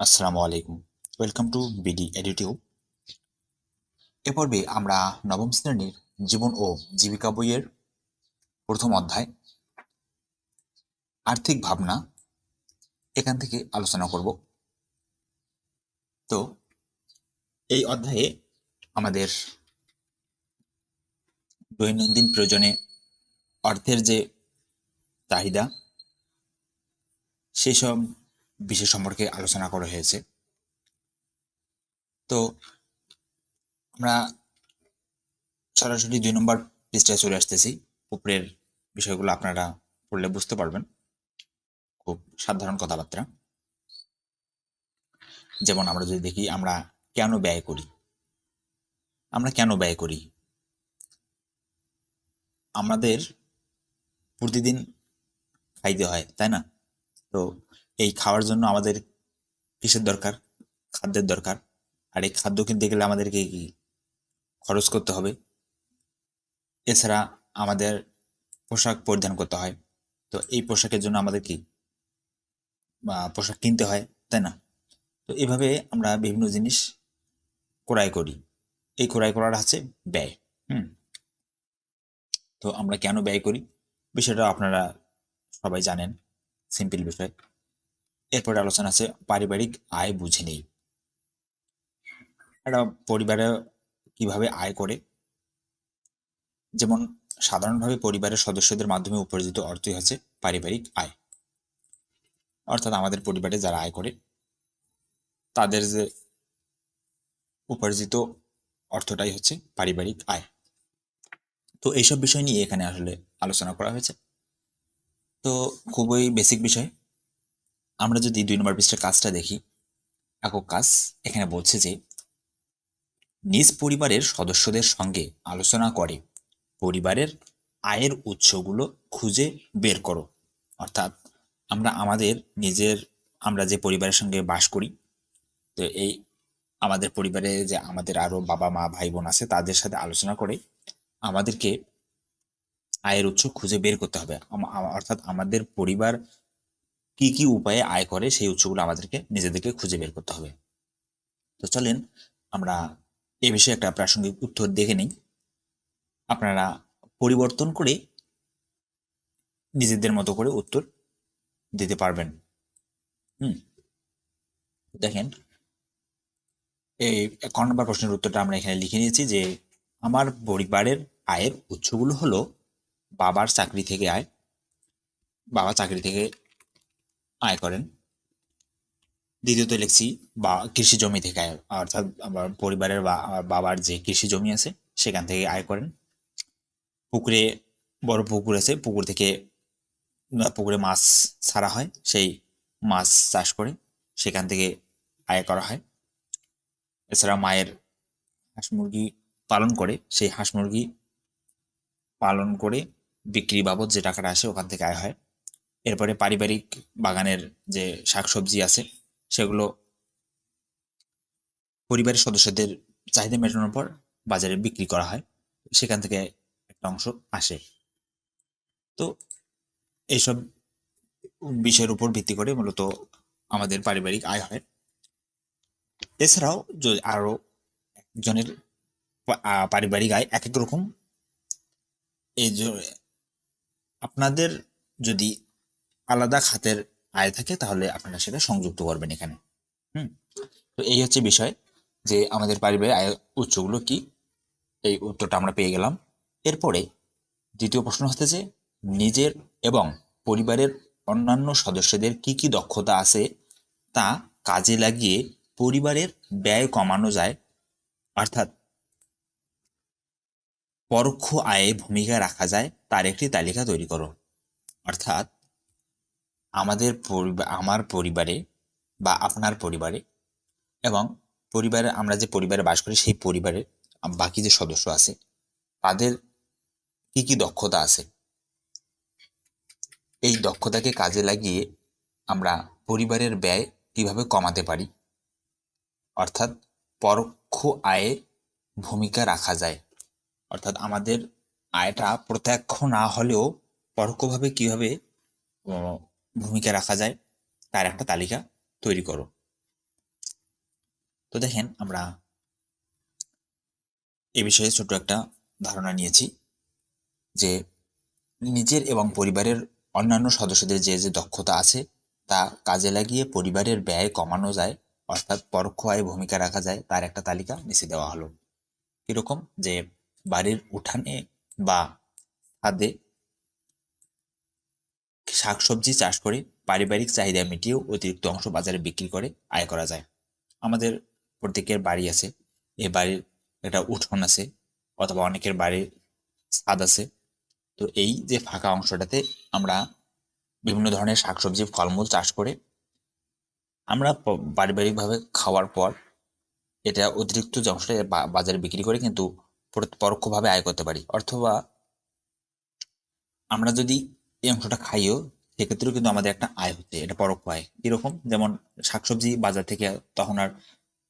আসসালামু আলাইকুম। Welcome to BD এডিটিউব এ পর্বে আমরা নবম শ্রেণির জীবন ও জীবিকা বইয়ের প্রথম অধ্যায়, আর্থিক ভাবনা এখান থেকে আলোচনা করব। তো, এই অধ্যায়ে আমাদের দৈনন্দিন প্রয়োজনে অর্থের যে চাহিদা সেই সব বিষয় সম্পর্কে আলোচনা করা হয়েছে। তো আমরা সরাসরি দুই নম্বর পৃষ্ঠায় চলে আসতেছি। উপরের বিষয়গুলো আপনারা পড়লে বুঝতে পারবেন। খুব সাধারণ কথাবার্তা। যেমন আমরা যদি দেখি, আমরা কেন ব্যয় করি? আমরা কেন ব্যয় করি? আমাদের প্রতিদিন খাইতে হয়, তাই না? তো এই খাওয়ার জন্য আমাদের কিসের দরকার? খাদ্যের দরকার। আর এই খাদ্য কিনতে গেলে আমাদেরকে কি খরচ করতে হবে? এছাড়া আমাদের পোশাক পরিধান করতে হয়। তো এই পোশাকের জন্য আমাদের কি পোশাক কিনতে হয়, তাই না? তো এভাবে আমরা বিভিন্ন জিনিস ক্রয় করি। এই ক্রয় করার হচ্ছে ব্যয়, হুম? তো আমরা কেন ব্যয় করি? বিষয়টা আপনারা সবাই জানেন, সিম্পল বিষয়। এরপরে আলোচনা আছে পারিবারিক আয় বুঝে নেই একটা পরিবারে কীভাবে আয় করে? যেমন সাধারণভাবে পরিবারের সদস্যদের মাধ্যমে উপার্জিত অর্থই হচ্ছে পারিবারিক আয়। অর্থাৎ আমাদের পরিবারে যারা আয় করে, তাদের যে উপার্জিত অর্থটাই হচ্ছে পারিবারিক আয়। তো এইসব বিষয় নিয়ে এখানে আসলে আলোচনা করা হয়েছে। তো খুবই বেসিক বিষয়। আমরা যদি দুই নম্বর পৃষ্ঠের কাজটা দেখি, একক কাজ এখানে বলছে যে, নিজ পরিবারের সদস্যদের সঙ্গে আলোচনা করে, পরিবারের আয়ের উৎসগুলো খুঁজে বের করো। অর্থাৎ আমরা আমাদের নিজের, আমরা যে পরিবারের সঙ্গে বাস করি, তো এই আমাদের পরিবারে যে আমাদের আরও বাবা মা, ভাই বোন আছে, তাদের সাথে আলোচনা করে আমাদেরকে আয়ের উৎস খুঁজে বের করতে হবে। অর্থাৎ আমাদের পরিবার কি কি উপায়ে আয় করে সেই উৎসগুলো আমাদেরকে নিজেদেরকে খুঁজে বের করতে হবে। তো চলেন আমরা এ বিষয়ে একটা প্রাসঙ্গিক উত্তর দেখে নিই। আপনারা পরিবর্তন করে নিজেদের মতো করে উত্তর দিতে পারবেন। হুম, দেখেন, এই এক নম্বর প্রশ্নের উত্তরটা আমরা এখানে লিখে নিয়েছি যে, আমার পরিবারের আয়ের উৎসগুলো হলো বাবার চাকরি থেকে আয়, বাবা চাকরি থেকে আয় করেন। দ্বিতীয়ত লিখছি, বা কৃষি জমি থেকে আয়, অর্থাৎ আমার পরিবারের বা বাবার যে কৃষি জমি আছে, সেখান থেকে আয় করেন। পুকুরে, বড় পুকুর আছে, পুকুর থেকে পুকুরে মাছ ছাড়া হয়, সেই মাছ চাষ করে সেখান থেকে আয় করা হয়। এছাড়া মায়ের হাঁস মুরগি পালন করে, সেই হাঁস মুরগি পালন করে বিক্রি বাবদ যে টাকাটা আসে, ওখান থেকে আয় হয়। এরপরে পারিবারিক বাগানের যে শাকসবজি আছে, সেগুলো পরিবারের সদস্যদের চাহিদা মেটানোর পর বাজারে বিক্রি করা হয়। সেখান থেকে একটা অংশ আসে। তো এইসব বিষয়ের উপর ভিত্তি করে মূলত আমাদের পারিবারিক আয় হয়। এছাড়াও যদি আরও একজনের পারিবারিক আয় এক এক রকম। এই আপনাদের যদি আলাদা খাতের আয় থাকে, তাহলে আপনারা সেটা সংযুক্ত করবেন এখানে। হুম? তো এই হচ্ছে বিষয় যে আমাদের পারিবারিক আয় উৎসগুলো কি? এই উত্তরটা আমরা পেয়ে গেলাম। এরপরে দ্বিতীয় প্রশ্ন হচ্ছে যে নিজের এবং পরিবারের অন্যান্য সদস্যদের কি কি দক্ষতা আছে তা কাজে লাগিয়ে পরিবারের ব্যয় কমানো যায়? অর্থাৎ পরোক্ষ আয়ে ভূমিকা রাখা যায়, তার একটি তালিকা তৈরি করো। অর্থাৎ আমাদের পরিবার আমার পরিবারে বা আপনার পরিবারে এবং পরিবারে আমরা যে পরিবারে বাস করি, সেই পরিবারে বাকি যে সদস্য আছে, তাদের কি কি দক্ষতা আছে? এই দক্ষতাকে কাজে লাগিয়ে আমরা পরিবারের ব্যয় কীভাবে কমাতে পারি? অর্থাৎ পরোক্ষ আয়ে ভূমিকা রাখা যায়। অর্থাৎ আমাদের আয়টা প্রত্যক্ষ না হলেও পরোক্ষভাবে কীভাবে ভূমিকা রাখা যায়, তার একটা তালিকা তৈরি করো। তো দেখেন আমরা এ বিষয়ে ছোট একটা ধারণা নিয়েছি যে নিজের এবং পরিবারের অন্যান্য সদস্যদের যে যে দক্ষতা আছে, তা কাজে লাগিয়ে পরিবারের ব্যয় কমানো যায়, অর্থাৎ পরোক্ষ আয় ভূমিকা রাখা যায়, তার একটা তালিকা নিচে দেওয়া হলো। এরকম যে বাড়ির উঠানে বা ছাদে শাকসবজি চাষ করে পারিবারিক চাহিদা মিটিয়েও অতিরিক্ত অংশ বাজারে বিক্রি করে আয় করা যায়। আমাদের প্রত্যেকের বাড়ি আছে। এই বাড়ির একটা উঠোন আছে অথবা অনেকের বাড়ির ছাদ আছে। তো এই যে ফাঁকা অংশটাতে আমরা বিভিন্ন ধরনের শাকসবজি, ফলমূল চাষ করে আমরা পারিবারিকভাবে খাওয়ার পর এটা অতিরিক্ত যে অংশটা বাজারে বিক্রি করে কিন্তু পরোক্ষভাবে আয় করতে পারি। অথবা আমরা যদি এই অংশটা খাইও, সেক্ষেত্রেও কিন্তু আমাদের একটা আয় হচ্ছে, এটা পরোক্ষ আয় কীরকম যেমন শাকসবজি বাজার থেকে তখন আর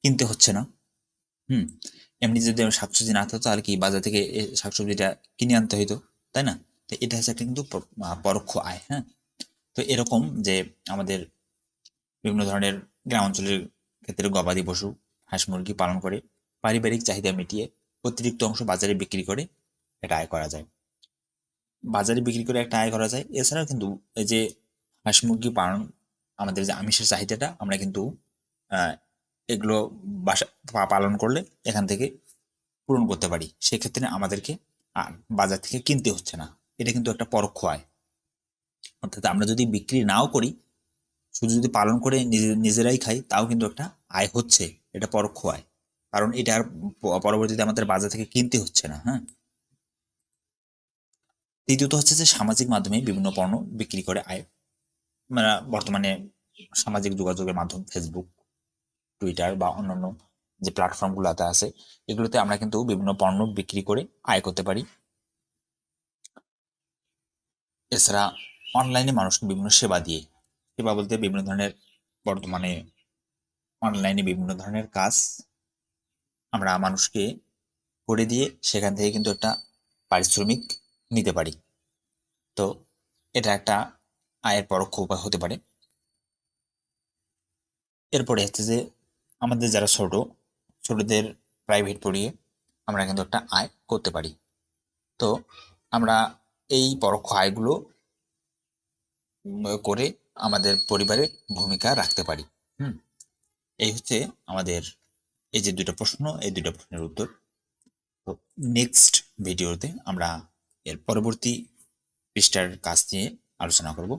কিনতে হচ্ছে না। হুম, এমনি যদি শাকসবজি না থাকতো, তাহলে কি বাজার থেকে শাকসবজিটা কিনে আনতে হইতো, তাই না? তো এটা হচ্ছে একটা কিন্তু পরোক্ষ আয় হ্যাঁ? তো এরকম যে আমাদের বিভিন্ন ধরনের গ্রাম অঞ্চলের ক্ষেত্রে গবাদি পশু, হাঁস মুরগি পালন করে, পারিবারিক চাহিদা মিটিয়ে অতিরিক্ত অংশ বাজারে বিক্রি করে এটা আয় করা যায়। বাজারে বিক্রি করে একটা আয় করা যায়। এছাড়াও কিন্তু এই যে হাঁস মুরগি পালন, আমাদের যে আমিষের চাহিদাটা, আমরা কিন্তু এগুলো বাসা পালন করলে এখান থেকে পূরণ করতে পারি। সেক্ষেত্রে আমাদেরকে বাজার থেকে কিনতে হচ্ছে না। এটা কিন্তু একটা পরোক্ষ আয়। অর্থাৎ আমরা যদি বিক্রি নাও করি, শুধু যদি পালন করে নিজে- নিজেরাই খাই, তাও কিন্তু একটা আয় হচ্ছে। এটা পরোক্ষ আয়। কারণ এটা আর পরবর্তীতে আমাদের বাজার থেকে কিনতে হচ্ছে না হ্যাঁ? তৃতীয়ত হচ্ছে যে সামাজিক মাধ্যমে বিভিন্ন পণ্য বিক্রি করে আয়। মানে বর্তমানে সামাজিক যোগাযোগের মাধ্যম ফেসবুক টুইটার বা অন্যান্য যে প্ল্যাটফর্মগুলোতে আছে, এগুলোতে আমরা কিন্তু বিভিন্ন পণ্য বিক্রি করে আয় করতে পারি। এছাড়া অনলাইনে মানুষকে বিভিন্ন সেবা দিয়ে, সেবা বলতে বিভিন্ন ধরনের বর্তমানে অনলাইনে বিভিন্ন ধরনের কাজ আমরা মানুষকে করে দিয়ে সেখান থেকে কিন্তু একটা পারিশ্রমিক নিতে পারি। তো এটা একটা আয়ের পরোক্ষ উপায় হতে পারে। এরপরে হচ্ছে যে আমাদের যারা ছোট, ছোটদের প্রাইভেট পড়িয়ে আমরা কিন্তু একটা আয় করতে পারি। তো আমরা এই পরোক্ষ আয়গুলো করে আমাদের পরিবারে ভূমিকা রাখতে পারি। হুম? এই হচ্ছে আমাদের এই যে দুটো প্রশ্ন, এই দুটো প্রশ্নের উত্তর। তো নেক্সট ভিডিওতে আমরা এর পরবর্তী পৃষ্ঠার কাজ নিয়ে আলোচনা করব।